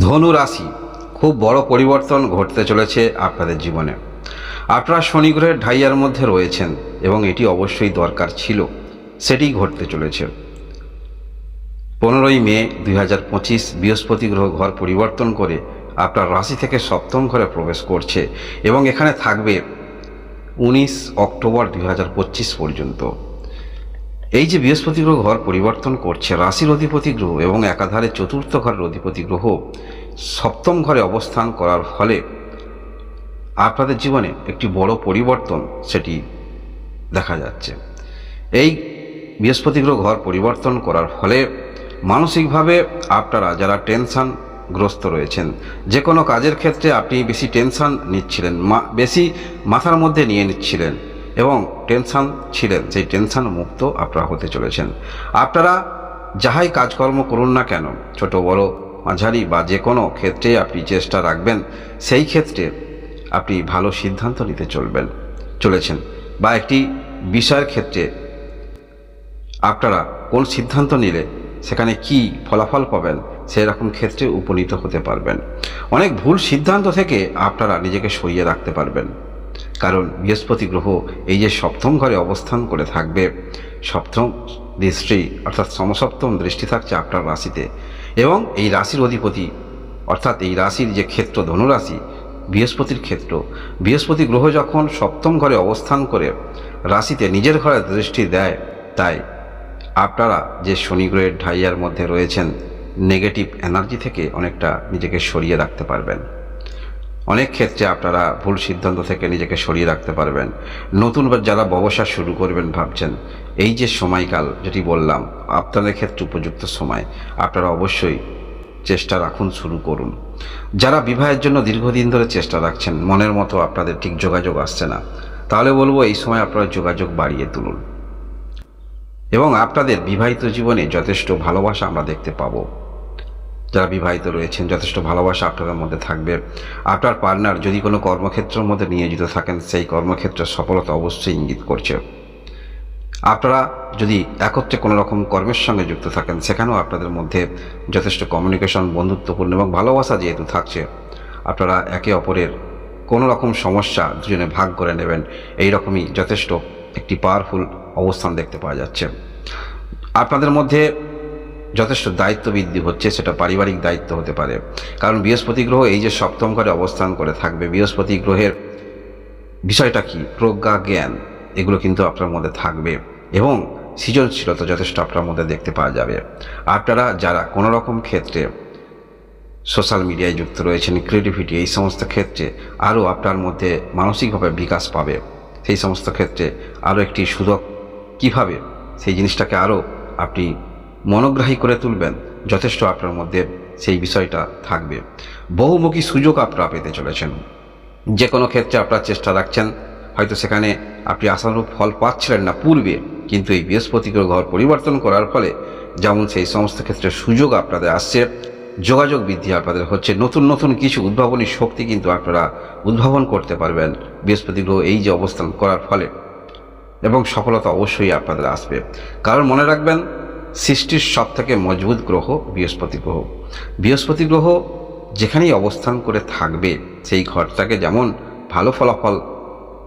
ধনু রাশি খুব বড় পরিবর্তন ঘটতে চলেছে আপনাদের জীবনে। আপনারা শনি গ্রহের ঢাইয়ার মধ্যে রয়েছেন এবং এটি অবশ্যই দরকার ছিল। সেটি ঘটতে চলেছে। পনেরোই মে দুই হাজার পঁচিশ, বৃহস্পতি গ্রহ ঘর পরিবর্তন করে আপনার রাশি থেকে সপ্তম ঘরে প্রবেশ করছে এবং এখানে থাকবে উনিশ অক্টোবর দুই হাজার পঁচিশ পর্যন্ত। এই যে বৃহস্পতি গ্রহ ঘর পরিবর্তন করছে, রাশির অধিপতি গ্রহ এবং একাধারে চতুর্থ ঘরের অধিপতি গ্রহ সপ্তম ঘরে অবস্থান করার ফলে আপনাদের জীবনে একটি বড় পরিবর্তন সেটি দেখা যাচ্ছে। এই বৃহস্পতি গ্রহ ঘর পরিবর্তন করার ফলে মানসিকভাবে আপনারা যারা টেনশন গ্রস্ত রয়েছেন, যে কোনো কাজের ক্ষেত্রে আপনি বেশি টেনশন নিচ্ছিলেন বেশি মাথার মধ্যে নিয়ে নিচ্ছিলেন। এবং টেনশান ছিলেন সেই টেনশান মুক্ত আপনারা হতে চলেছেন। আপনারা যাহাই কাজকর্ম করুন না কেন, ছোট, বড়, মাঝারি বা যে কোনো ক্ষেত্রে আপনি চেষ্টা রাখবেন, সেই ক্ষেত্রে আপনি ভালো সিদ্ধান্ত নিতে চলবেন, চলেছেন। বা একটি বিষয়ের ক্ষেত্রে আপনারা কোন সিদ্ধান্ত নিলে সেখানে কি ফলাফল পাবেন সেই রকম ক্ষেত্রে উপনীত হতে পারবেন। অনেক ভুল সিদ্ধান্ত থেকে আপনারা নিজেকে সরিয়ে রাখতে পারবেন। কারণ বৃহস্পতি গ্রহ এই যে সপ্তম ঘরে অবস্থান করে থাকবে, সপ্তম দৃষ্টি অর্থাৎ সমসপ্তম দৃষ্টি থাকছে আপনার রাশিতে। এবং এই রাশির অধিপতি অর্থাৎ এই রাশির যে ক্ষেত্র ধনুরাশি, বৃহস্পতির ক্ষেত্র, বৃহস্পতি গ্রহ যখন সপ্তম ঘরে অবস্থান করে রাশিতে নিজের ঘরে দৃষ্টি দেয়, তাই আপনারা যে শনি গ্রহের ঢাইয়ার মধ্যে রয়েছেন নেগেটিভ এনার্জি থেকে অনেকটা নিজেকে সরিয়ে রাখতে পারবেন। অনেক ক্ষেত্রে আপনারা ভুল সিদ্ধান্ত থেকে নিজেকে সরিয়ে রাখতে পারবেন। নতুন বা যারা ব্যবসা শুরু করবেন ভাবছেন, এই যে সময়কাল যেটি বললাম, আপনাদের ক্ষেত্রে উপযুক্ত সময়, আপনারা অবশ্যই চেষ্টা রাখুন, শুরু করুন। যারা বিবাহের জন্য দীর্ঘদিন ধরে চেষ্টা রাখছেন, মনের মতো আপনাদের ঠিক যোগাযোগ আসছে না, তাহলে বলব এই সময় আপনারা যোগাযোগ বাড়িয়ে তুলুন। এবং আপনাদের বিবাহিত জীবনে যথেষ্ট ভালোবাসা আমরা দেখতে পাবো। যারা বিবাহিত রয়েছেন, যথেষ্ট ভালোবাসা আপনাদের মধ্যে থাকবে। আপনার পার্টনার যদি কোনো কর্মক্ষেত্রের মধ্যে নিয়োজিত থাকেন, সেই কর্মক্ষেত্রের সফলতা অবশ্যই ইঙ্গিত করছে। আপনারা যদি একত্রে কোনো রকম কর্মের সঙ্গে যুক্ত থাকেন, সেখানেও আপনাদের মধ্যে যথেষ্ট কমিউনিকেশন বন্ধুত্বপূর্ণ এবং ভালোবাসা যেহেতু থাকছে, আপনারা একে অপরের কোনো রকম সমস্যা দুজনে ভাগ করে নেবেন। এই রকমই যথেষ্ট একটি পাওয়ারফুল অবস্থান দেখতে পাওয়া যাচ্ছে। আপনাদের মধ্যে যথেষ্ট দায়িত্ব বৃদ্ধি হচ্ছে, সেটা পারিবারিক দায়িত্ব হতে পারে। কারণ বৃহস্পতি গ্রহ এই যে সপ্তম ঘরে অবস্থান করে থাকবে, বৃহস্পতি গ্রহের বিষয়টা কি? প্রজ্ঞা, জ্ঞান, এগুলো কিন্তু আপনার মধ্যে থাকবে এবং সৃজনশীলতা যথেষ্ট আপনার মধ্যে দেখতে পাওয়া যাবে। আপনারা যারা কোনো রকম ক্ষেত্রে সোশ্যাল মিডিয়ায় যুক্ত রয়েছেন, ক্রিয়েটিভিটি, এই সমস্ত ক্ষেত্রে আরও আপনার মধ্যে মানসিকভাবে বিকাশ পাবে। সেই সমস্ত ক্ষেত্রে আরও একটি সুযোগ কীভাবে? সেই জিনিসটাকে আরও আপনি মনোগ্রাহী করে তুলবেন, যথেষ্ট আপনার মধ্যে সেই বিষয়টা থাকবে। বহুমুখী সুযোগ আপনারা পেতে চলেছেন। যে কোনো ক্ষেত্রে আপনারা চেষ্টা রাখছেন, হয়তো সেখানে আপনি আশানুরূপ ফল পাচ্ছিলেন না পূর্বে, কিন্তু এই বৃহস্পতি ঘর পরিবর্তন করার ফলে যেমন সেই সমস্ত ক্ষেত্রে সুযোগ আপনাদের আসছে, যোগাযোগ বৃদ্ধি আপনাদের হচ্ছে, নতুন নতুন কিছু উদ্ভাবনী শক্তি কিন্তু আপনারা উদ্ভাবন করতে পারবেন বৃহস্পতি গ্রহ এই যে অবস্থান করার ফলে। এবং সফলতা অবশ্যই আপনাদের আসবে। কারণ মনে রাখবেন সৃষ্টির সব থেকে মজবুত গ্রহ বৃহস্পতি গ্রহ। বৃহস্পতি গ্রহ যেখানেই অবস্থান করে থাকবে, সেই ঘরটাকে যেমন ভালো ফলাফল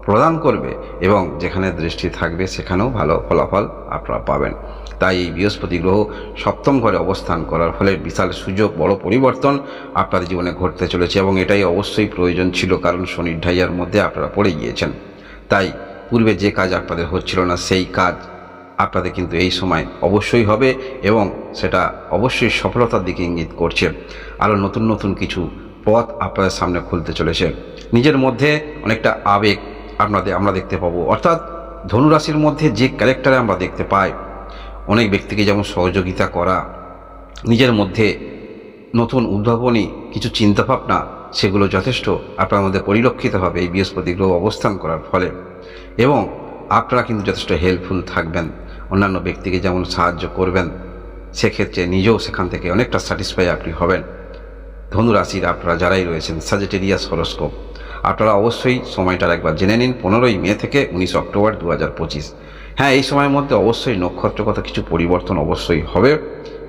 প্রদান করবে এবং যেখানে দৃষ্টি থাকবে, সেখানেও ভালো ফলাফল আপনারা পাবেন। তাই এই বৃহস্পতি গ্রহ সপ্তম ঘরে অবস্থান করার ফলে বিশাল সুযোগ, বড় পরিবর্তন আপনাদের জীবনে ঘটতে চলেছে এবং এটাই অবশ্যই প্রয়োজন ছিল, কারণ শনির ঢাইয়ার মধ্যে আপনারা পড়ে গিয়েছেন। তাই পূর্বে যে কাজ আপনাদের হচ্ছিল না, সেই কাজ আপনাদের কিন্তু এই সময় অবশ্যই হবে এবং সেটা অবশ্যই সফলতার দিকে ইঙ্গিত করছে। আরও নতুন নতুন কিছু পথ আপনাদের সামনে খুলতে চলেছে। নিজের মধ্যে অনেকটা আবেগ আপনাদের, আমরা দেখতে পাবো। অর্থাৎ ধনুরাশির মধ্যে যে ক্যারেক্টারে আমরা দেখতে পাই, অনেক ব্যক্তিকে যেমন সহযোগিতা করা, নিজের মধ্যে নতুন উদ্ভাবনী কিছু চিন্তাভাবনা, সেগুলো যথেষ্ট আপনার মধ্যে পরিলক্ষিত হবে এই বৃহস্পতি গ্রহ অবস্থান করার ফলে। এবং আপনারা কিন্তু যথেষ্ট হেল্পফুল থাকবেন। অন্যান্য ব্যক্তিকে যেমন সাহায্য করবেন, সেক্ষেত্রে নিজেও সেখান থেকে অনেকটা স্যাটিসফাই আপনি হবেন। ধনুরাশির আপনারা যারাই রয়েছেন সাজেটেরিয়াস হরস্কোপ আপনারা অবশ্যই সময়টার একবার জেনে নিন, পনেরোই মে থেকে উনিশ অক্টোবর দু হাজার পঁচিশ। হ্যাঁ এই সময়ের মধ্যে অবশ্যই নক্ষত্রগত কিছু পরিবর্তন অবশ্যই হবে।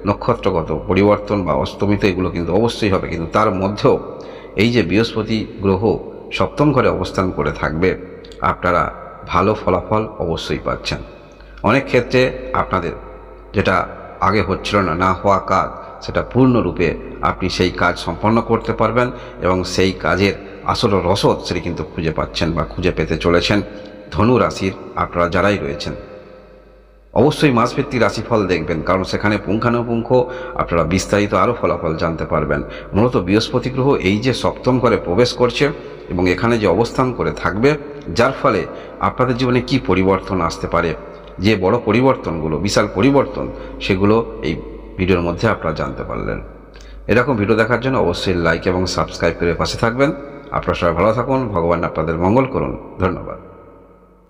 নক্ষত্রগত পরিবর্তন বা অস্তমিত এগুলো কিন্তু অবশ্যই হবে, কিন্তু তার মধ্যেও এই যে বৃহস্পতি গ্রহ সপ্তম ঘরে অবস্থান করে থাকবে, আপনারা ভালো ফলাফল অবশ্যই পাচ্ছেন। অনেক ক্ষেত্রে আপনাদের যেটা আগে হচ্ছিল না না হওয়া কাজ, সেটা পূর্ণরূপে আপনি সেই কাজ সম্পন্ন করতে পারবেন এবং সেই কাজের আসল রসদ সেটি কিন্তু খুঁজে পাচ্ছেন বা খুঁজে পেতে চলেছেন ধনু রাশির আপনারা যারাই রয়েছেন। অবশ্যই মাসভিত্তিক রাশিফল দেখবেন, কারণ সেখানে পুঙ্খানুপুঙ্খ আপনারা বিস্তারিত আরও ফলাফল জানতে পারবেন। মূলত বৃহস্পতি গ্রহ এই যে সপ্তম ঘরে প্রবেশ করছে এবং এখানে যে অবস্থান করে থাকবে, যার ফলে আপনাদের জীবনে কি পরিবর্তন আসতে পারে যে বড় পরিবর্তনগুলো, বিশাল পরিবর্তন, সেগুলো এই ভিডিওর মধ্যে আপনারা জানতে পারলেন। এরকম ভিডিও দেখার জন্য অবশ্যই লাইক এবং সাবস্ক্রাইব করে পাশে থাকবেন। আপনারা সবাই ভালো থাকুন, ভগবান আপনাদের মঙ্গল করুন। ধন্যবাদ।